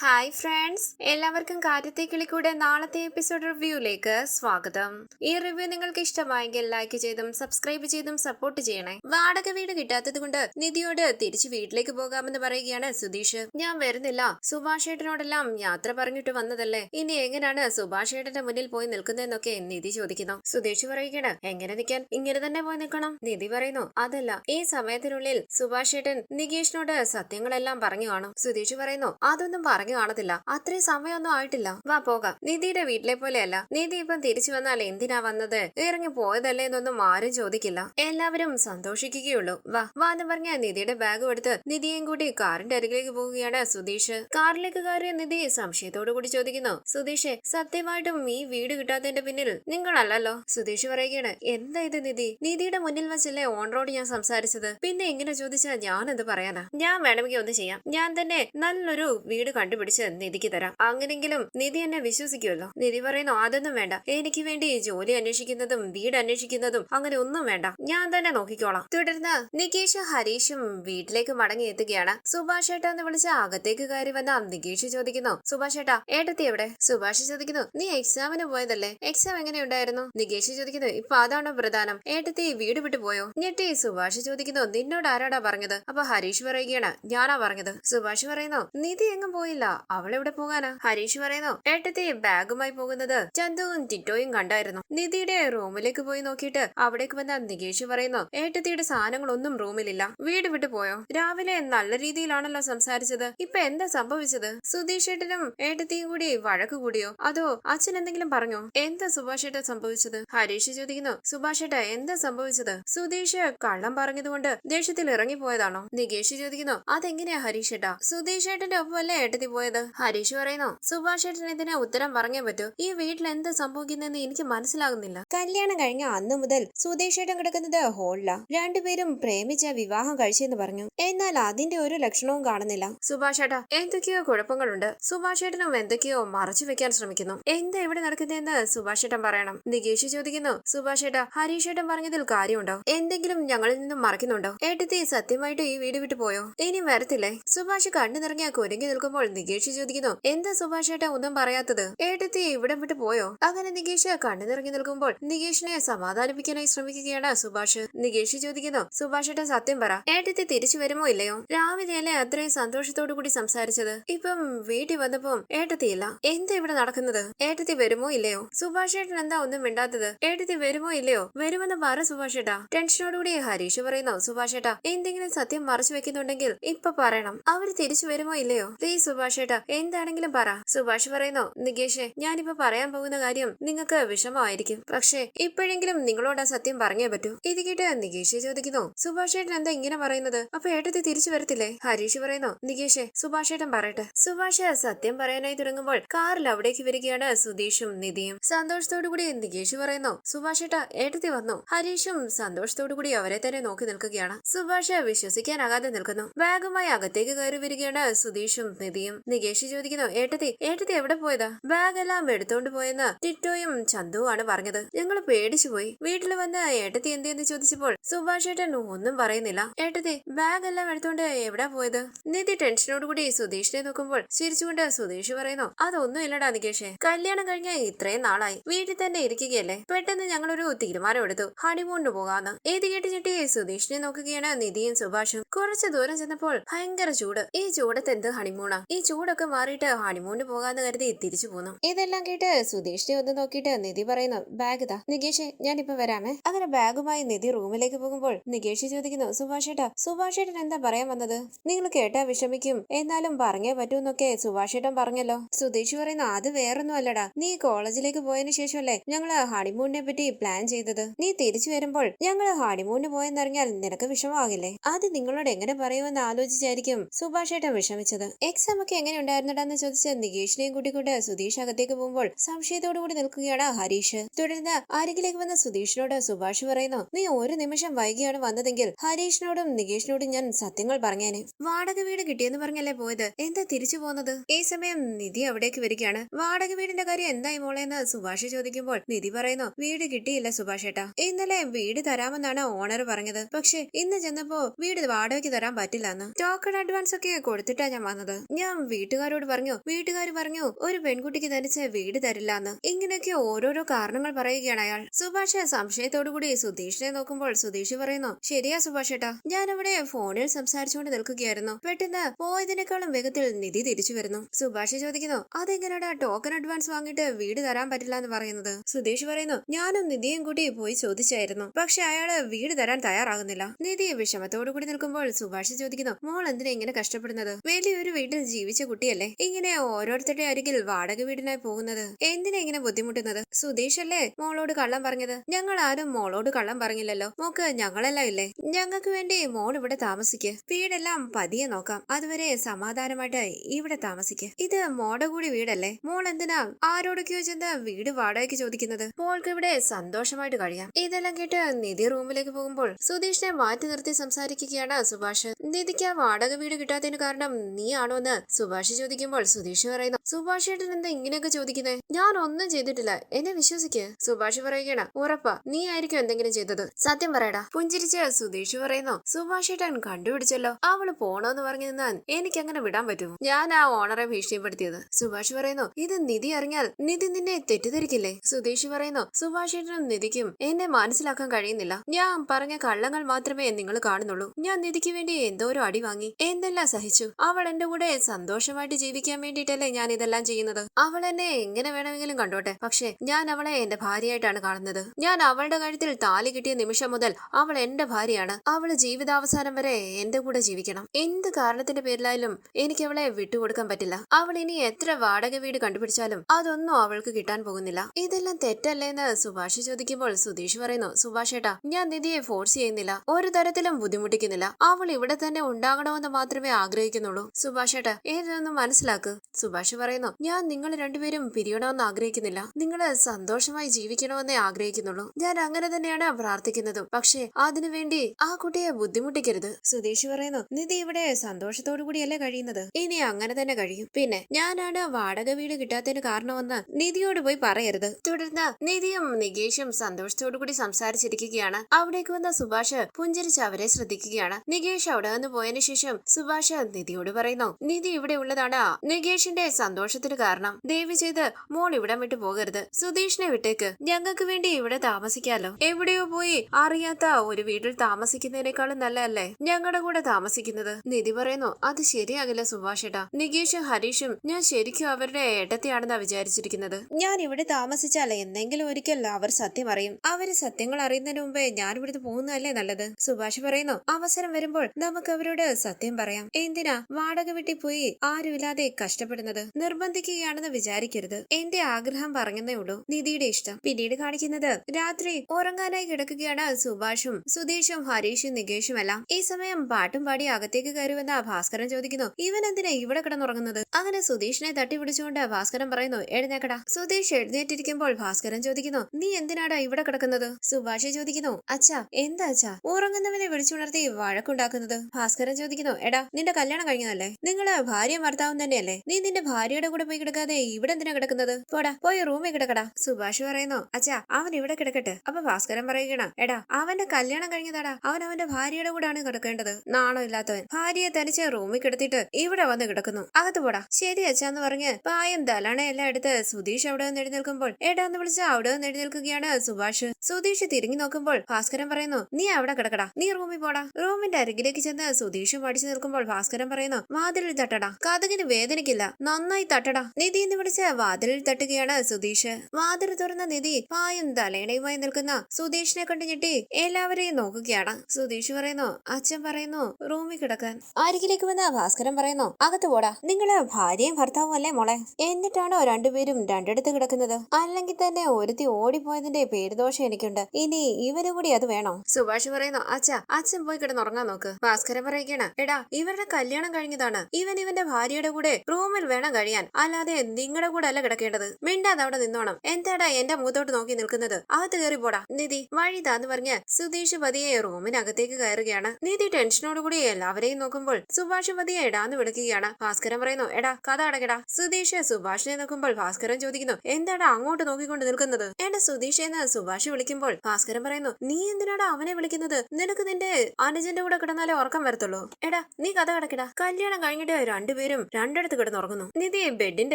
Hi friends എല്ലാവർക്കും കാര്യത്തെ കിളിക്കൂടെ നാളത്തെ എപ്പിസോഡ് റിവ്യൂയിലേക്ക് സ്വാഗതം. ഈ റിവ്യൂ നിങ്ങൾക്ക് ഇഷ്ടമായെങ്കിൽ ലൈക്ക് ചെയ്തും സബ്സ്ക്രൈബ് ചെയ്തും സപ്പോർട്ട് ചെയ്യണേ. വാടക വീട് കിട്ടാത്തത് കൊണ്ട് നിധിയോട് തിരിച്ചു വീട്ടിലേക്ക് പോകാമെന്ന് പറയുകയാണ് സുധീഷ്. ഞാൻ വരുന്നില്ല. സുഭാഷ് ഏട്ടനോടെല്ലാം യാത്ര പറഞ്ഞിട്ട് വന്നതല്ലേ? ഇനി എങ്ങനെയാണ് സുഭാഷേട്ടന്റെ മുന്നിൽ പോയി നിൽക്കുന്നതെന്നൊക്കെ നിധി ചോദിക്കുന്നു. സുധീഷ് പറയുകയാണ് എങ്ങനെ നിൽക്കാൻ ഇങ്ങനെ തന്നെ പോയി നിൽക്കണം. നിധി പറയുന്നു അതല്ല ഈ സമയത്തിനുള്ളിൽ സുഭാഷേട്ടൻ നികേഷിനോട് സത്യങ്ങളെല്ലാം പറഞ്ഞു കാണും. സുധീഷ് പറയുന്നു അതൊന്നും പറഞ്ഞു കാണത്തില്ല. അത്രയും സമയമൊന്നും ആയിട്ടില്ല. വാ പോകാം. നിധിയുടെ വീട്ടിലെ പോലെയല്ല. നിധി ഇപ്പം തിരിച്ചു വന്നാൽ എന്തിനാ വന്നത്? ഇറങ്ങി പോയതല്ലേ എന്നൊന്നും ആരും ചോദിക്കില്ല. എല്ലാവരും സന്തോഷിക്കുകയുള്ളൂ. വാ വാ എന്ന് പറഞ്ഞ നിധിയുടെ ബാഗ് എടുത്ത് നിധിയും കൂടി കാറിന്റെ അരികിലേക്ക് പോവുകയാണ് സുധീഷ്. കാറിലേക്ക് കയറിയ നിധി സംശയത്തോടു കൂടി ചോദിക്കുന്നു. സുധീഷെ സത്യമായിട്ടും ഈ വീട് കിട്ടാത്തതിന്റെ പിന്നിൽ നിങ്ങളല്ലല്ലോ? സുധീഷ് പറയുകയാണ്. എന്താ ഇത് നിധി? നിധിയുടെ മുന്നിൽ വെച്ചല്ലേ ഓണറോട് ഞാൻ സംസാരിച്ചത്. പിന്നെ ഇങ്ങനെ ചോദിച്ചാൽ ഞാൻ എന്ത് പറയാനാ? ഞാൻ വേണമെങ്കിൽ ഒന്ന് ചെയ്യാം. ഞാൻ തന്നെ നല്ലൊരു വീട് കണ്ടുപിടിച്ച് നിധിക്ക് തരാം. അങ്ങനെങ്കിലും നിധി എന്നെ വിശ്വസിക്കുമല്ലോ. നിധി പറയുന്നു അതൊന്നും വേണ്ട. എനിക്ക് വേണ്ടി ജോലി അന്വേഷിക്കുന്നതും വീട് അന്വേഷിക്കുന്നതും അങ്ങനെ ഒന്നും വേണ്ട. ഞാൻ തന്നെ നോക്കിക്കോളാം. തുടർന്ന് നികേഷ് ഹരീഷും വീട്ടിലേക്ക് മടങ്ങി എത്തുകയാണ്. സുഭാഷ് ഏട്ട എന്ന് വിളിച്ച് അകത്തേക്ക് കയറി വന്ന നികേഷ് ചോദിക്കുന്നു സുഭാഷ് ഏട്ടാ ഏട്ടത്തി എവിടെ? സുഭാഷ് ചോദിക്കുന്നു നീ എക്സാമിന് പോയതല്ലേ? എക്സാം എങ്ങനെയുണ്ടായിരുന്നു നികേഷ് ചോദിക്കുന്നു ഇപ്പൊ അതാണോ പ്രധാനം? ഏട്ടത്തി വീട് വിട്ടു പോയോ? ഞെട്ടി സുഭാഷ് ചോദിക്കുന്നു നിന്നോട് ആരാടാ പറഞ്ഞത്? അപ്പൊ ഹരീഷ് പറയുകയാണ് ഞാനാ പറഞ്ഞത്. സുഭാഷ് പറയുന്നു നിധി എങ്ങും പോയില്ല. അവളെവിടെ പോകാനാ? ഹരീഷ് പറയുന്നു ഏട്ടത്തി ബാഗുമായി പോകുന്നത് ചന്തുവും ടിറ്റോയും കണ്ടായിരുന്നു. നിധിയുടെ റൂമിലേക്ക് പോയി നോക്കിയിട്ട് അവിടേക്ക് വന്ന നികേഷ് പറയുന്നു ഏട്ടത്തിയുടെ സാധനങ്ങളൊന്നും റൂമിലില്ല. വീട് വിട്ടു പോയോ? രാവിലെ നല്ല രീതിയിലാണല്ലോ സംസാരിച്ചത്. ഇപ്പൊ എന്താ സംഭവിച്ചത്? സുധീഷ് ഏട്ടനും ഏട്ടത്തിയും കൂടി വഴക്ക് കൂടിയോ? അതോ അച്ഛൻ എന്തെങ്കിലും പറഞ്ഞോ? എന്താ സുഭാഷ് ഏട്ടൻ സംഭവിച്ചത്? ഹരീഷ് ചോദിക്കുന്നു സുഭാഷ് ഏട്ട എന്താ സംഭവിച്ചത്? സുധീഷ് കള്ളം പറഞ്ഞതുകൊണ്ട് ദേഷ്യത്തിൽ ഇറങ്ങിപ്പോയതാണോ നികേഷ് ചോദിക്കുന്നു അതെങ്ങനെയാ ഹരീഷ് ഏട്ടാ? സുധീഷ് ഏട്ടന്റെ ഒപ്പമല്ലേ ഏട്ടത്തി പോയത്? ഹരീഷ് പറയുന്നു? സുഭാഷ് ഏട്ടൻ ഇതിനെ ഉത്തരം പറഞ്ഞേ പറ്റൂ? ഈ വീട്ടിൽ എന്ത് സംഭവിക്കുന്നെന്ന് എനിക്ക് മനസ്സിലാകുന്നില്ല. കല്യാണം കഴിഞ്ഞ അന്ന് മുതൽ സുധീഷ് ഏട്ടൻ കിടക്കുന്നത് ഹോളിലാ. രണ്ടുപേരും പ്രേമിച്ച വിവാഹം കഴിച്ചെന്ന് പറഞ്ഞു. എന്നാൽ അതിന്റെ ഒരു ലക്ഷണവും കാണുന്നില്ല. സുഭാഷ് ഏട്ടാ എന്തൊക്കെയോ കുഴപ്പങ്ങളുണ്ട്. സുഭാഷ് ഏട്ടനും എന്തൊക്കെയോ മറച്ചു വെക്കാൻ ശ്രമിക്കുന്നു. എന്താ ഇവിടെ നടക്കുന്നതെന്ന് സുഭാഷ് ഏട്ടൻ പറയണം. നികേഷ് ചോദിക്കുന്നു സുഭാഷ് ഏട്ടാ ഹരീഷ് ഏട്ടൻ പറഞ്ഞതിൽ കാര്യമുണ്ടോ? എന്തെങ്കിലും ഞങ്ങളിൽ നിന്നും മറക്കുന്നുണ്ടോ? ഏട്ടത്തി സത്യമായിട്ട് ഈ വീട് വിട്ടു പോയോ? ഇനി വരത്തില്ലേ? സുഭാഷ് കണ്ണു നിറങ്ങിയ കുരുങ്ങി നിൽക്കുമ്പോൾ നികേഷ് ചോദിക്കുന്നു എന്താ സുഭാഷ് ഏട്ടാ ഒന്നും പറയാത്തത്? ഏട്ടത്തി ഇവിടെ വിട്ടു പോയോ? അങ്ങനെ നികേഷ് കണ്ണു നിറഞ്ഞു നിൽക്കുമ്പോൾ നികേഷിനെ സമാധാനിപ്പിക്കാനായി ശ്രമിക്കുകയാണ് സുഭാഷ്. നികേഷ് ചോദിക്കുന്നു സുഭാഷ് ഏട്ടൻ സത്യം പറ ഏട്ടത്തി തിരിച്ചു വരുമോ ഇല്ലയോ? രാവിലെയല്ലേ അത്രയും സന്തോഷത്തോടു കൂടി സംസാരിച്ചത്? ഇപ്പം വീട്ടിൽ വന്നപ്പം ഏട്ടത്തിയില്ല എന്താ ഇവിടെ നടക്കുന്നത്? ഏട്ടത്തി വരുമോ ഇല്ലയോ? സുഭാഷ് ഏട്ടൻ എന്താ ഒന്നും മിണ്ടാത്തത്? ഏട്ടത്തി വരുമോ ഇല്ലയോ? വരുമെന്ന് പറ സുഭാഷ് ഏട്ടാ ടെൻഷനോടുകൂടി ഹരീഷ് പറയുന്നു സുഭാഷ് ഏട്ടാ എന്തെങ്കിലും സത്യം മറച്ചു വെക്കുന്നുണ്ടെങ്കിൽ ഇപ്പൊ പറയണം. അവർ തിരിച്ചു വരുമോ ഇല്ലയോ? പ്ലീസ് സുഭാഷ് ഏട്ടാ എന്താണെങ്കിലും പറ. സുഭാഷ് പറയുന്നു നികേഷെ ഞാനിപ്പോ പറയാൻ പോകുന്ന കാര്യം നിങ്ങൾക്ക് വിഷമമായിരിക്കും. പക്ഷേ ഇപ്പോഴെങ്കിലും നിങ്ങളോട് ആ സത്യം പറഞ്ഞേ പറ്റൂ. ഇത് കേട്ട് നികേഷ് ചോദിക്കുന്നു. സുഭാഷ് ചേട്ടൻ എന്താ ഇങ്ങനെ പറയുന്നത്? അപ്പൊ ഏട്ടത്തി തിരിച്ചു വരത്തില്ലേ? ഹരീഷ് പറയുന്നു നികേഷെ സുഭാഷ് ചേട്ടൻ പറയട്ടെ. സുഭാഷ് സത്യം പറയാനായി തുടങ്ങുമ്പോൾ കാറിൽ അവിടേക്ക് വരികയാണ് സുധീഷും നിധിയും. സന്തോഷത്തോടു കൂടി നികേഷ് പറയുന്നു സുഭാഷ് ചേട്ടാ ഏട്ടത്തി വന്നു. ഹരീഷും സന്തോഷത്തോടു കൂടി അവരെ തന്നെ നോക്കി നിൽക്കുകയാണ്. സുഭാഷ് വിശ്വസിക്കാനാകാതെ നിൽക്കുന്നു. ബാഗുമായി അകത്തേക്ക് കയറി വരികയാണ് സുധീഷും നിധിയും. നികേഷ് ചോദിക്കുന്നു ഏട്ടത്തി ഏട്ടത്തി എവിടെ പോയതാ? ബാഗ് എല്ലാം എടുത്തോണ്ട് പോയെന്ന് ടിറ്റോയും ചന്തുവാണ് പറഞ്ഞത്. ഞങ്ങൾ പേടിച്ചു പോയി. വീട്ടിൽ വന്ന് ഏട്ടത്തി എന്തെന്ന് ചോദിച്ചപ്പോൾ സുഭാഷ് ഏട്ടൻ ഒന്നും പറയുന്നില്ല. ഏട്ടത്തി ബാഗ് എല്ലാം എടുത്തോണ്ട് എവിടാ പോയത്? നിധി ടെൻഷനോടുകൂടി സുധീഷിനെ നോക്കുമ്പോൾ ചിരിച്ചുകൊണ്ട് സുധീഷ് പറയുന്നു അതൊന്നും ഇല്ലടാ നികേഷേ. കല്യാണം കഴിഞ്ഞ ഇത്രയും നാളായി. വീട്ടിൽ തന്നെ ഇരിക്കുകയല്ലേ? പെട്ടെന്ന് ഞങ്ങളൊരു തീരുമാനം എടുത്തു. ഹണിമൂണിന് പോകാന്ന്. ഏത് കേട്ട് ഞെട്ടി സുധീഷിനെ നോക്കുകയാണ് നിധിയും സുഭാഷും. കുറച്ചു ദൂരം ചെന്നപ്പോൾ ഭയങ്കര ചൂട്. ഈ ചൂടത്ത് എന്ത് ഹണിമൂണാ? ഈ ചൂടൊക്കെ മാറിയിട്ട് ഹണിമൂണിന് പോകാന്ന് കരുതി തിരിച്ചു പോന്നു. ഇതെല്ലാം കേട്ട് സുധീഷിനെ ഒന്ന് നോക്കിയിട്ട് നിധി പറയുന്നു ബാഗ് താ നികേഷ് ഞാനിപ്പോ വരാമേ. അങ്ങനെ ബാഗുമായി നിധി റൂമിലേക്ക് പോകുമ്പോൾ നികേഷ് ചോദിക്കുന്നു സുഭാഷേട്ടാ സുഭാഷേട്ടൻ എന്താ പറയാൻ വന്നത്? നിങ്ങൾ കേട്ടാ വിഷമിക്കും. എന്നാലും പറഞ്ഞേ പറ്റൂന്നൊക്കെ സുഭാഷേട്ടൻ പറഞ്ഞല്ലോ. സുധീഷ് പറയുന്നു അത് വേറൊന്നും അല്ലടാ. നീ കോളേജിലേക്ക് പോയതിനു ശേഷമല്ലേ ഞങ്ങൾ ഹണിമൂണിനെ പറ്റി പ്ലാൻ ചെയ്തത്. നീ തിരിച്ചു വരുമ്പോൾ ഞങ്ങൾ ഹണിമൂണിന് പോയെന്നറിഞ്ഞാൽ നിനക്ക് വിഷമമാകില്ലേ? അത് നിങ്ങളോട് എങ്ങനെ പറയുമെന്ന് ആലോചിച്ചായിരിക്കും സുഭാഷേട്ടൻ വിഷമിച്ചത്. എക്സാം ഒക്കെ എങ്ങനെ ഉണ്ടായിരുന്നടാന്ന് ചോദിച്ച നികേഷിനെയും കൂട്ടിക്കൊണ്ട് സുധീഷ് അകത്തേക്ക് പോകുമ്പോൾ സംശയത്തോടുകൂടി നിൽക്കുകയാണ് ഹരീഷ്. തുടർന്ന് അരികിലേക്ക് വന്ന സുധീഷിനോട് സുഭാഷ് പറയുന്നു നീ ഒരു നിമിഷം വൈകിയാണ് വന്നതെങ്കിൽ ഹരീഷിനോടും നികേഷിനോടും ഞാൻ സത്യങ്ങൾ പറഞ്ഞേനെ. വാടക വീട് കിട്ടിയെന്ന് പറഞ്ഞല്ലേ പോയത്? എന്താ തിരിച്ചു പോകുന്നത് ഈ സമയം നിധി അവിടേക്ക് വരികയാണ്. വാടക വീടിന്റെ കാര്യം എന്തായി മോളെ എന്ന് സുഭാഷ് ചോദിക്കുമ്പോൾ നിധി പറയുന്നു വീട് കിട്ടിയില്ല സുഭാഷ് ഏട്ടാ ഇന്നലെ വീട് തരാമെന്നാണ് ഓണർ പറഞ്ഞത്. പക്ഷെ ഇന്ന് ചെന്നപ്പോ വീട് വാടകയ്ക്ക് തരാൻ പറ്റില്ല എന്ന് ടോക്കൺ അഡ്വാൻസ് ഒക്കെ കൊടുത്തിട്ടാ ഞാൻ വന്നത്. ഞാൻ വീട്ടുകാരോട് പറഞ്ഞു വീട്ടുകാർ പറഞ്ഞു ഒരു പെൺകുട്ടിക്ക് തനിച്ച് വീട് തരില്ല എന്ന് ഇങ്ങനെയൊക്കെ ഓരോരോ കാരണങ്ങൾ പറയുകയാണ് അയാൾ. സുഭാഷ് സംശയത്തോടു കൂടി സുധീഷിനെ നോക്കുമ്പോൾ സുധീഷ് പറയുന്നു ശരിയാ സുഭാഷ് ഏട്ടാ അവിടെ ഫോണിൽ സംസാരിച്ചുകൊണ്ട് നിൽക്കുകയായിരുന്നു. പെട്ടെന്ന് പോയതിനേക്കാളും വേഗത്തിൽ നിധി തിരിച്ചു വരുന്നു. സുഭാഷ് ചോദിക്കുന്നു അതെങ്ങനെയാടാ ടോക്കൺ അഡ്വാൻസ് വാങ്ങിയിട്ട് വീട് തരാൻ പറ്റില്ല എന്ന് പറയുന്നത്? സുധീഷ് പറയുന്നു ഞാനും നിധിയും കൂടി പോയി ചോദിച്ചായിരുന്നു. പക്ഷെ അയാൾ വീട് തരാൻ തയ്യാറാകുന്നില്ല. നിധി വിഷമത്തോടു കൂടി നിൽക്കുമ്പോൾ സുഭാഷ് ചോദിക്കുന്നു മോൾ എന്തിനാ ഇങ്ങനെ കഷ്ടപ്പെടുന്നത്? വലിയൊരു വീട്ടിൽ ജീവിച്ച കുട്ടിയല്ലേ? ഇങ്ങനെ ഓരോരുത്തരുടെ അരികിൽ വാടക വീടിനായി പോകുന്നത്. എന്തിനാ ഇങ്ങനെ ബുദ്ധിമുട്ടുന്നത്? സുധീഷ് അല്ലേ മോളോട് കള്ളം പറഞ്ഞത്? ഞങ്ങൾ ആരും മോളോട് കള്ളം പറഞ്ഞില്ലല്ലോ. മോക്ക് ഞങ്ങളെല്ലാം ഇല്ലേ? ഞങ്ങൾക്ക് വേണ്ടി മോൾ ഇവിടെ താമസിക്ക്. വീടെല്ലാം പതിയെ നോക്കാം. അതുവരെ സമാധാനമായിട്ട് ഇവിടെ താമസിക്ക്. ഇത് മോടെ കൂടി വീടല്ലേ? മോൾ എന്തിനാ ആരോടൊക്കെയോ ചെന്ന് വീട് വാടകയ്ക്ക് ചോദിക്കുന്നത്? മോൾക്ക് ഇവിടെ സന്തോഷമായിട്ട് കഴിയാം. ഇതെല്ലാം കേട്ട് നിധി റൂമിലേക്ക് പോകുമ്പോൾ സുധീഷിനെ മാറ്റി നിർത്തി സംസാരിക്കുകയാണ് സുഭാഷ്. നിധിക്ക് ആ വാടക വീട് കിട്ടാത്തതിന് കാരണം നീ ആണോ എന്ന് സുഭാഷ് ചോദിക്കുമ്പോൾ സുധീഷ് പറയുന്നു സുഭാഷ് ഏട്ടൻ എന്താ ഇങ്ങനെയൊക്കെ ചോദിക്കുന്നത് ഞാൻ ഒന്നും ചെയ്തിട്ടില്ല. എന്നെ വിശ്വസിക്ക്. സുഭാഷ് പറയുകയാണ് ഉറപ്പാ നീ ആയിരിക്കും എന്തെങ്കിലും ചെയ്തത്. സത്യം പറയടാ. പുഞ്ചിരിച്ച് സുധീഷ് പറയുന്നു സുഭാഷ് ഏട്ടൻ കണ്ടുപിടിച്ചല്ലോ. അവൾ പോണോന്ന് പറഞ്ഞു നിന്നാൽ എനിക്ക് അങ്ങനെ വിടാൻ പറ്റുമോ? ഞാൻ ആ ഓണറെ ഭീഷണിപ്പെടുത്തിയത്. സുഭാഷ് പറയുന്നു ഇത് നിധി അറിഞ്ഞാൽ നിധി നിന്നെ തെറ്റിദ്ധരിക്കില്ലേ? സുധീഷ് പറയുന്നു സുഭാഷ് ഏട്ടനും നിധിക്കും എന്നെ മനസ്സിലാക്കാൻ കഴിയുന്നില്ല. ഞാൻ പറഞ്ഞ കള്ളങ്ങൾ മാത്രമേ നിങ്ങൾ കാണുന്നുള്ളൂ. ഞാൻ നിധിക്ക് വേണ്ടി എന്തോരോ അടി വാങ്ങി. എന്തെല്ലാം സഹിച്ചു? അവൾ എന്റെ കൂടെ സന്തോഷമായിട്ട് ജീവിക്കാൻ വേണ്ടിയിട്ടല്ലേ ഞാൻ ഇതെല്ലാം ചെയ്യുന്നത്? അവൾ എന്നെ എങ്ങനെ വേണമെങ്കിലും കണ്ടോട്ടെ. പക്ഷേ ഞാൻ അവളെ എന്റെ ഭാര്യയായിട്ടാണ് കാണുന്നത്. ഞാൻ അവളുടെ കഴുത്തിൽ താലി കിട്ടിയ നിമിഷം മുതൽ അവൾ എന്റെ ഭാര്യയാണ്. അവൾ ജീവിതാവസാനം വരെ എന്റെ കൂടെ ജീവിക്കണം. എന്ത് കാരണത്തിന്റെ പേരിലായാലും എനിക്ക് അവളെ വിട്ടുകൊടുക്കാൻ പറ്റില്ല. അവൾ ഇനി എത്ര വാടക വീട് കണ്ടുപിടിച്ചാലും അതൊന്നും അവൾക്ക് കിട്ടാൻ പോകുന്നില്ല. ഇതെല്ലാം തെറ്റല്ലേ എന്ന് സുഭാഷ് ചോദിക്കുമ്പോൾ സുധീഷ് പറയുന്നു സുഭാഷ് ഏട്ടാ ഞാൻ നിധിയെ ഫോഴ്സ് ചെയ്യുന്നില്ല. ഒരു തരത്തിലും ബുദ്ധിമുട്ടിക്കുന്നില്ല. അവൾ ഇവിടെ തന്നെ ഉണ്ടാകണമെന്ന് മാത്രമേ ആഗ്രഹിക്കുന്നുള്ളൂ. സുഭാഷ് ഏട്ടാ ഏതൊന്നും മനസ്സിലാക്ക്. സുഭാഷ് പറയുന്നു ഞാൻ നിങ്ങൾ രണ്ടുപേരും പിരിയണമെന്ന് ആഗ്രഹിക്കുന്നില്ല. നിങ്ങൾ സന്തോഷമായി ജീവിക്കണമെന്നേ ആഗ്രഹിക്കുന്നുള്ളൂ. ഞാൻ അങ്ങനെ തന്നെയാണ് പ്രാർത്ഥിക്കുന്നതും. പക്ഷേ അതിനുവേണ്ടി ആ കുട്ടിയെ ബുദ്ധിമുട്ടിക്കരുത്. സുധീഷ് പറയുന്നു നിധി ഇവിടെ സന്തോഷത്തോടു കൂടിയല്ലേ കഴിയുന്നത്? ഇനി അങ്ങനെ തന്നെ കഴിയും. പിന്നെ ഞാനാണ് വാടക വീട് കിട്ടാത്തതിന് കാരണമെന്ന് നിധിയോട് പോയി പറയരുത്. തുടർന്ന് നിധിയും നികേഷും സന്തോഷത്തോടു കൂടി സംസാരിച്ചിരിക്കുകയാണ്. അവിടേക്ക് വന്ന സുഭാഷ് പുഞ്ചിരിച്ച് അവരെ ശ്രദ്ധിക്കുകയാണ്. നികേഷ് അവിടെ നിന്ന് പോയതിനു ശേഷം സുഭാഷ് നിധിയോട് പറയുന്നു നിധി ഇവിടെ ഉള്ളതാണ്. നികേഷിന്റെ സന്തോഷത്തിന് കാരണം. ദയവ് ചെയ്ത് മോൾ ഇവിടം വിട്ടു പോകരുത്. സുധീഷിനെ വിട്ടേക്ക്. ഞങ്ങൾക്ക് വേണ്ടി ഇവിടെ താമസിക്കാലോ. എവിടെയോ പോയി അറിയാത്ത ഒരു വീട്ടിൽ താമസിക്കുന്നതിനേക്കാളും നല്ലതല്ലേ? ഞങ്ങളുടെ കൂടെ താമസിക്കുന്നത്. നിധി പറയുന്നു അത് ശരിയാകില്ല സുഭാഷേട്ടാ. നികേഷും ഹരീഷും ഞാൻ ശരിക്കും അവരുടെ ഏട്ടത്തെയാണെന്നാ വിചാരിച്ചിരിക്കുന്നത്. ഞാൻ ഇവിടെ താമസിച്ചാൽ എന്തെങ്കിലും ഒരിക്കൽ അവർ സത്യം അറിയും. അവർ സത്യങ്ങൾ അറിയുന്നതിന് മുമ്പേ ഞാൻ ഇവിടുന്ന് പോകുന്നതല്ലേ നല്ലത്? സുഭാഷ് പറയുന്നു അവസരം വരുമ്പോൾ നമുക്ക് അവരോട് സത്യം പറയാം. എന്തിനാ? വാടക വീട്ടിൽ പോയി ആരുമില്ലാതെ കഷ്ടപ്പെടുന്നത് നിർബന്ധിക്കുകയാണെന്ന് വിചാരിക്കരുത്. എന്റെ ആഗ്രഹം പറഞ്ഞതേ ഉള്ളൂ. നിധിയുടെ ഇഷ്ടം. പിന്നീട് കാണിക്കുന്നത് രാത്രി ഉറങ്ങാനായി കിടക്കുകയാണ് സുഭാഷും സുധീഷും ഹരീഷും നികേഷും എല്ലാം. ഈ സമയം പാട്ടും പാടി അകത്തേക്ക് കയറുമെന്ന് ഭാസ്കരൻ ചോദിക്കുന്നു ഇവൻ എന്തിനാ ഇവിടെ കിടന്നുറങ്ങുന്നത്? അങ്ങനെ സുധീഷിനെ തട്ടി പിടിച്ചുകൊണ്ട് ഭാസ്കരൻ പറയുന്നു എഴുന്നേക്കടാ. സുധീഷ് എഴുന്നേറ്റിരിക്കുമ്പോൾ ഭാസ്കരൻ ചോദിക്കുന്നു നീ എന്തിനാടാ ഇവിടെ കിടക്കുന്നത്? സുഭാഷ് ചോദിക്കുന്നു അച്ഛാ എന്താ അച്ഛാ? ഉറങ്ങുന്നവനെ വിളിച്ചുണർത്തി വഴക്കുണ്ടാക്കുന്നത്? ഭാസ്കരൻ ചോദിക്കുന്നു എടാ നിന്റെ കല്യാണം കഴിഞ്ഞതല്ലേ? നിങ്ങൾ ഭാര്യയും ഭർത്താവും തന്നെയല്ലേ? നീ നിന്റെ ഭാര്യയുടെ കൂടെ പോയി കിടക്കാതെ ഇവിടെ എന്തിനാ കിടക്കുന്നത്? പോടാ പോയി റൂമിൽ കിടക്കടാ. സുഭാഷ് പറയുന്നു അച്ഛാ അവൻ ഇവിടെ കിടക്കട്ടെ. അപ്പൊ ഭാസ്കരൻ പറയുകയാണ് എടാ അവന്റെ കല്യാണം കഴിഞ്ഞതാടാ. അവൻ അവന്റെ ഭാര്യയുടെ കൂടാണ് കിടക്കേണ്ടത്. നാണോ ഇല്ലാത്തവൻ? ഭാര്യയെ തനിച്ച് റൂമിൽ കിടത്തിയിട്ട് ഇവിടെ വന്ന് കിടക്കുന്നു. അകത്ത് പോടാ. ശരി അച്ഛാന്ന് പറഞ്ഞ് പായം ദലാണ എല്ലാം എടുത്ത് സുധീഷ് അവിടെ നിന്ന് എഴുന്നേൽക്കുമ്പോൾ എന്ന് വിളിച്ച് അവിടെ നിന്ന് എഴുന്നേൽക്കുകയാണ് സുഭാഷ്. സുധീഷ് തിരിഞ്ഞു നോക്കുമ്പോൾ ഭാസ്കരൻ പറയുന്നു നീ അവിടെ കിടക്കടാ. നീ റൂമിൽ പോടാ. റൂമിന്റെ അരികിലേക്ക് ചെന്ന് സുധീഷ് മടിച്ചു നിൽക്കുമ്പോൾ ഭാസ്കരൻ പറയുന്നു വാതിലിൽ തട്ടടാ. കഥകിന് വേദനിക്കില്ല നന്നായി തട്ടടാ. നിധി എന്ന് വിളിച്ച് വാതിലിൽ തട്ടുകയാണ് സുധീഷ്. വാതിൽ തുറന്ന നിധി പായും തലയണയുമായി നിൽക്കുന്ന സുധീഷിനെ കണ്ടു ഞെട്ടി എല്ലാവരെയും നോക്കുകയാണ്. സുധീഷ് പറയുന്നു അച്ഛൻ പറയുന്നു റൂമിൽ കിടക്കാൻ. അരികിലേക്ക് വന്ന ഭാസ്കരൻ പറയുന്നു അകത്ത് പോടാ. നിങ്ങൾ ഭാര്യയും ഭർത്താവും അല്ലേ മോളെ? എന്നിട്ടാണോ രണ്ടുപേരും രണ്ടിടത്ത് കിടക്കുന്നത്? അല്ലെങ്കിൽ തന്നെ ഒരുത്തി ഓടിപ്പോയതിന്റെ പേരുദോഷം എനിക്കുണ്ട്. ഇനി ഇവന് കൂടി അത് വേണോ? സുഭാഷ് പറയുന്നു അച്ഛ അച്ഛൻ പോയി കിടന്നുറങ്ങാൻ നോക്ക്. ഭാസ്കരൻ പറയുകയാണ് എടാ ഇവരുടെ കല്യാണം കഴിഞ്ഞതാണ്. ഇവൻ ഇവന്റെ ഭാര്യയുടെ കൂടെ റൂമിൽ വേണം കഴിയാൻ. അല്ലാതെ നിങ്ങളുടെ കൂടെ അല്ല കിടക്കേണ്ടത്. മിണ്ടാതെ അവിടെ നിന്നോണം. എന്താടാ എന്റെ മുഖത്തോട്ട് നോക്കി നിൽക്കുന്നത്? അകത്ത് കയറി പോടാ. നിധി വഴി താന്ന് പറഞ്ഞ് സുധീഷ് പതിയെ റൂമിനകത്തേക്ക് കയറുകയാണ്. നിധി ടെൻഷനോടുകൂടി എല്ലാവരെയും നോക്കുമ്പോൾ സുഭാഷ് പതിയെ എടാന്ന് വിളിക്കുകയാണ്. ഭാസ്കരൻ പറയുന്നു എടാ കഥ അടക്കടാ. സുധീഷ് സുഭാഷിനെ നോക്കുമ്പോൾ ഭാസ്കരൻ ചോദിക്കുന്നു എന്താടാ അങ്ങോട്ട് നോക്കിക്കൊണ്ട് നിൽക്കുന്നത്? എടാ സുധീഷ് എന്ന് സുഭാഷ് വിളിക്കുമ്പോൾ ഭാസ്കരൻ പറയുന്നു നീ എന്തിനാടാ അവനെ വിളിക്കുന്നത്? നിനക്ക് നിന്റെ അനുജന്റെ കൂടെ കിടന്നാലേ ഉറക്കം വരത്തുള്ളൂ. എടാ നീ കഥ അടക്കടാ. കല്യാണം കഴിഞ്ഞിട്ട് രണ്ടു രണ്ടുപേരും രണ്ടിടത്ത് കിടന്നുറങ്ങുന്നു. നിധി ബെഡിന്റെ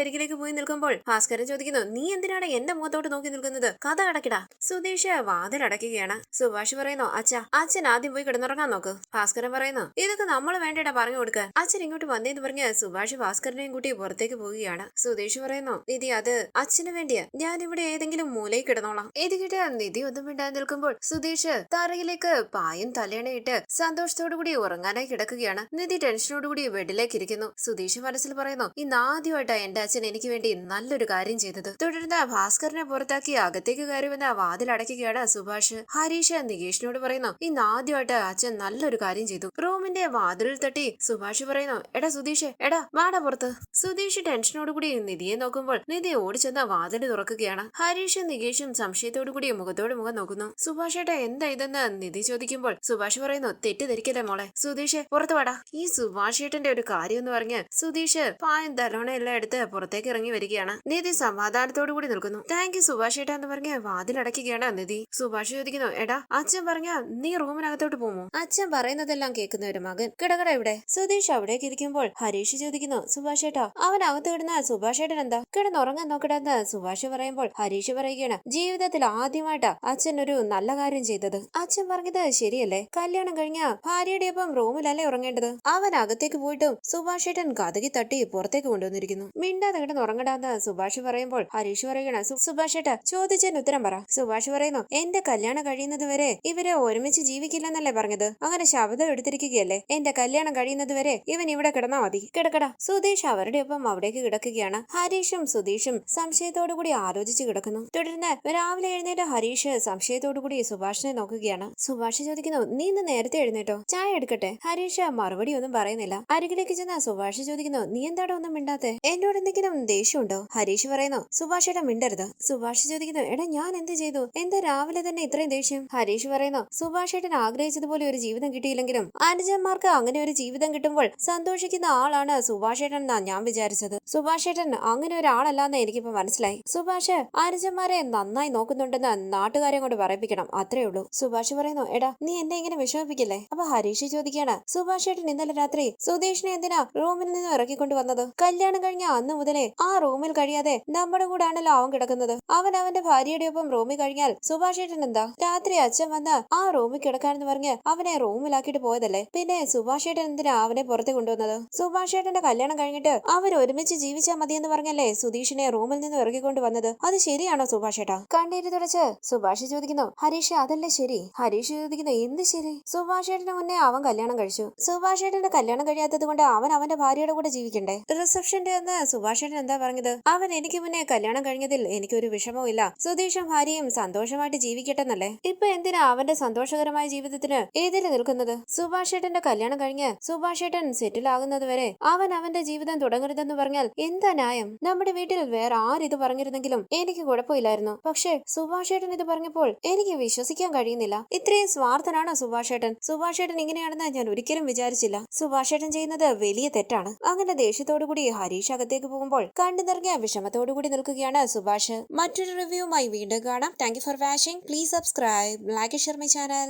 അരികിലേക്ക് പോയി നിൽക്കുമ്പോൾ ഭാസ്കരൻ ചോദിക്കുന്നു നീ എന്തിനാണ് എന്റെ മുഖത്തോട്ട് നോക്കി നിൽക്കുന്നത്? കഥ അടക്കിടാ. സുധീഷ് വാതിൽ അടക്കുകയാണ് സുഭാഷ് പറയുന്നു അച്ഛ അച്ഛൻ ആദ്യം പോയി കിടന്നുറങ്ങാൻ നോക്ക്. ഭാസ്കരൻ പറയുന്നു ഇതൊക്കെ നമ്മൾ വേണ്ടടാ പറഞ്ഞു കൊടുക്കാൻ. അച്ഛൻ ഇങ്ങോട്ട് വന്നേന്ന് പറഞ്ഞ് സുഭാഷ് ഭാസ്കരനെയും കൂട്ടി പുറത്തേക്ക് പോവുകയാണ്. സുധീഷ് പറയുന്നു നിധി അത് അച്ഛന് വേണ്ടിയാ. ഞാൻ ഇവിടെ ഏതെങ്കിലും മൂലയിൽ കിടന്നോളാം. ഇത് കിട്ടിയ നിധി ഒന്നും മിണ്ടാതെ നിൽക്കുമ്പോൾ സുധീഷ് തറയിലേക്ക് പായും തലയണയിട്ട് സന്തോഷത്തോടു കൂടി ഉറങ്ങാനായി കിടക്കുകയാണ്. നിധി ടെൻഷനോടുകൂടി ബെഡിലേക്ക് ഇരിക്കുന്നു സുധീഷ് മനസ്സിൽ പറയുന്നു ഇന്ന് ആദ്യമായിട്ടാ എന്റെ അച്ഛൻ എനിക്ക് വേണ്ടി നല്ലൊരു കാര്യം ചെയ്തത്. തുടർന്ന് ഭാസ്കറിനെ പുറത്താക്കി അകത്തേക്ക് കയറി വന്ന വാതിൽ അടയ്ക്കുകയാണ് സുഭാഷ്. ഹരീഷ് നികേഷിനോട് പറയുന്നു ഇന്ന് ആദ്യമായിട്ട് അച്ഛൻ നല്ലൊരു കാര്യം ചെയ്തു. റൂമിന്റെ വാതിലിൽ തട്ടി സുഭാഷ് പറയുന്നു എടാ സുധീഷ് എടാ വാട പുറത്ത്. സുധീഷ് ടെൻഷനോടുകൂടി നിധിയെ നോക്കുമ്പോൾ നിധി ഓടിച്ചെന്ന വാതിൽ തുറക്കുകയാണ്. ഹരീഷും നികേഷും സംശയത്തോടുകൂടി മുഖത്തോട് മുഖം നോക്കുന്നു. സുഭാഷ് ഏട്ടാ എന്താ ഇതെന്ന് നിധി ചോദിക്കുമ്പോൾ സുഭാഷ് പറയുന്നു തെറ്റിദ്ധരിക്കല്ലേ മോളെ. സുധീഷ് പുറത്തു വാടാ. ഈ സുഭാഷ് ഏട്ടന്റെ ഒരു കാര്യം എന്ന് പറഞ്ഞ് സുധീഷ് പായം തലോണ എല്ലാം എടുത്ത് പുറത്തേക്ക് ഇറങ്ങി വരികയാണ്. നിധി സമാധാനത്തോടു കൂടി നിൽക്കുന്നു. താങ്ക് യു സുഭാഷ് ഏട്ടാ എന്ന് പറഞ്ഞ് വാതിലടക്കുകയാണ് നിധി. സുഭാഷ് ചോദിക്കുന്നു എടാ അച്ഛൻ പറഞ്ഞ നീ റൂമിനകത്തോട്ട് പോകുമോ അച്ഛൻ പറയുന്നതെല്ലാം കേൾക്കുന്ന ഒരു മകൻ കിടകട ഇവിടെ. സുധീഷ് അവിടേക്ക് ഇരിക്കുമ്പോൾ ഹരീഷ് ചോദിക്കുന്നു സുഭാഷ് ഏട്ടാ അവൻ അകത്ത് കിടന്ന സുഭാഷ് ഏട്ടൻ എന്താ? കിടന്നുറങ്ങാൻ നോക്കട്ടെന്ന് സുഭാഷ് പറയുമ്പോൾ ഹരീഷ് പറയുകയാണ് ജീവിതത്തിൽ ആദ്യമായിട്ടാ അച്ഛൻ ഒരു നല്ല കാര്യം ചെയ്തത്. അച്ഛൻ പറഞ്ഞത് ശരിയല്ലേ? കല്യാണം കഴിഞ്ഞ ഭാര്യയുടെ ഒപ്പം റൂമിലല്ലേ ഉറങ്ങേണ്ടത്? അവൻ അകത്തേക്ക് പോയിട്ടും സുഭാഷ് ഏട്ടൻ കഥകി തട്ടി പുറത്തേക്ക് കൊണ്ടുവന്നിരിക്കുന്നു. മിണ്ടാതെ കിടന്ന് ഉറങ്ങടാന്ന് സുഭാഷ് പറയുമ്പോൾ ഹരീഷ് സുഭാഷേട്ട സുഭാഷ് ഏട്ടാ ചോദിച്ചതിന് ഉത്തരം പറ. സുഭാഷ് പറയുന്നു എന്റെ കല്യാണം കഴിയുന്നത് വരെ ഇവരെ ഒരുമിച്ച് ജീവിക്കില്ലെന്നല്ലേ പറഞ്ഞത്? അങ്ങനെ ശബ്ദം എടുത്തിരിക്കുകയല്ലേ? എന്റെ കല്യാണം കഴിയുന്നത് വരെ ഇവൻ ഇവിടെ കിടന്നാ മതി. കിടക്കട. സുധീഷ് അവരുടെ ഒപ്പം അവിടേക്ക് കിടക്കുകയാണ്. ഹരീഷും സുധീഷും സംശയത്തോടു കൂടി ആലോചിച്ച് കിടക്കുന്നു. തുടർന്ന് രാവിലെ എഴുന്നേറ്റ് ഹരീഷ് സംശയത്തോടു കൂടി സുഭാഷിനെ നോക്കുകയാണ്. സുഭാഷ് ചോദിക്കുന്നു നീ ഇന്ന് നേരത്തെ എഴുന്നേറ്റോ? ചായ എടുക്കട്ടെ? ഹരീഷ് മറുപടി ഒന്നും പറയുന്നില്ല. അരികിലേക്ക് ചെന്ന സുഭാഷ് ചോദിക്കുന്നു നീ എന്താടോ ഒന്നും മിണ്ടാത്തെ? എന്നോട് എന്തെങ്കിലും ദേഷ്യമുണ്ടോ? ഹരീഷ് പറയുന്നു സുഭാഷ് മിണ്ടരുത്. സുഭാഷ് ചോദിക്കുന്നു എടാ ഞാൻ എന്ത് ചെയ്തു? എന്താ രാവിലെ തന്നെ ഇത്രയും ദേഷ്യം? ഹരീഷ് പറയുന്നു സുഭാഷേട്ടൻ ആഗ്രഹിച്ചതുപോലെ ഒരു ജീവിതം കിട്ടിയില്ലെങ്കിലും അനുജന്മാർക്ക് അങ്ങനെ ഒരു ജീവിതം കിട്ടുമ്പോൾ സന്തോഷിക്കുന്ന ആളാണ് സുഭാഷേട്ടൻ എന്നാ ഞാൻ വിചാരിച്ചത്. സുഭാഷേട്ടൻ അങ്ങനെ ഒരാളല്ലാന്ന് എനിക്കിപ്പോ മനസ്സിലായി. സുഭാഷ് അനുജന്മാരെ നന്നായി നോക്കുന്നുണ്ടെന്ന് നാട്ടുകാരെ കൊണ്ട് പറയിപ്പിക്കണം അത്രേ ഉള്ളൂ. സുഭാഷ് പറയുന്നു എടാ നീ എന്നെ ഇങ്ങനെ വിഷമിപ്പിക്കില്ലേ? അപ്പൊ ഹരീഷ് ചോദിക്കാണ് സുഭാഷേട്ടൻ ഇന്നലെ രാത്രി സുധീഷിനെ എന്തിനാ റൂമിൽ നിന്ന് ഇറക്കിക്കൊണ്ട് വന്നത്. കല്യാണം കഴിഞ്ഞ അന്ന് മുതലേ ആ റൂമിൽ കഴിയാതെ നമ്മുടെ കൂടെ ആണല്ലോ അവൻ കിടക്കുന്നത്. അവൻ അവന്റെ ഭാര്യയുടെ ഒപ്പം റൂമിൽ കഴിഞ്ഞാൽ സുഭാഷേട്ടൻ എന്താ? രാത്രി അച്ഛൻ വന്ന് ആ റൂമിൽ കിടക്കാനെന്ന് പറഞ്ഞ് അവനെ റൂമിലാക്കിയിട്ട് പോയതല്ലേ? പിന്നെ സുഭാഷേട്ടൻ എന്തിനാ അവനെ പുറത്ത് കൊണ്ടുവന്നത്? സുഭാഷ് ഏട്ടന്റെ കല്യാണം കഴിഞ്ഞിട്ട് അവർ ഒരുമിച്ച് ജീവിച്ചാൽ മതിയെന്ന് പറഞ്ഞല്ലേ സുധീഷിനെ റൂമിൽ നിന്ന് ഇറക്കിക്കൊണ്ട് വന്നത്? അത് ശരിയാണോ സുഭാഷ് ഏട്ടാ? കണ്ണീര് തുടച്ച് സുഭാഷ് ചോദിക്കുന്നു. ഹരീഷ് അതല്ലേ ശരി? ഹരീഷ് ചോദിക്കുന്നു എന്ത് ശരി? സുഭാഷ് ഏട്ടന് മുന്നേ അവൻ കല്യാണം കഴിച്ചു. സുഭാഷേട്ടന്റെ കല്യാണം കഴിയാത്തത് കൊണ്ട് അവൻ അവന്റെ ഭാര്യയുടെ കൂടെ ജീവിക്കണ്ടേ? റിസപ്ഷന്റെ അന്ന് സുഭാഷേട്ടൻ എന്താ പറഞ്ഞത്? അവൻ എനിക്ക് മുന്നേ കല്യാണം കഴിഞ്ഞതിൽ എനിക്കൊരു വിഷമവും ഇല്ല സുധീഷും ഭാര്യയും സന്തോഷമായിട്ട് ജീവിക്കട്ടെ എന്നല്ലേ ഇപ്പൊ എന്തിനാ അവന്റെ സന്തോഷകരമായ ജീവിതത്തിന് ഏതിൽ നിൽക്കുന്നത്? സുഭാഷേട്ടന്റെ കല്യാണം കഴിഞ്ഞ് സുഭാഷേട്ടൻ സെറ്റിൽ ആകുന്നത് വരെ അവൻ അവന്റെ ജീവിതം തുടങ്ങരുതെന്ന് പറഞ്ഞാൽ എന്താ ന്യായം? നമ്മുടെ വീട്ടിൽ വേറെ ആരിത് പറഞ്ഞിരുന്നെങ്കിലും എനിക്ക് കുഴപ്പമില്ലായിരുന്നു. പക്ഷേ സുഭാഷേട്ടൻ ഇത് പറഞ്ഞപ്പോൾ എനിക്ക് വിശ്വസിക്കാൻ കഴിയുന്നില്ല. ഇത്രയും സ്വാർത്ഥനാണോ സുഭാഷേട്ടൻ? സുഭാഷേട്ടൻ ഇങ്ങനെയാണെന്ന് ഞാൻ ഒരിക്കലും വിചാരിച്ചില്ല. സുഭാഷേട്ടൻ ചെയ്യുന്നത് വലിയ തെറ്റാണ്. അങ്ങനെ ദേഷ്യത്തോടു കൂടി ഹരീഷ് അകത്തേക്ക് പോകുമ്പോൾ കണ്ടു നിറങ്ങിയ വിഷമത്തോടു കൂടി നിൽക്കുകയാണ് സുഭാഷ്. മറ്റൊരു റിവ്യൂമായി വീണ്ടും കാണാം. Thank for watching please subscribe like share my channel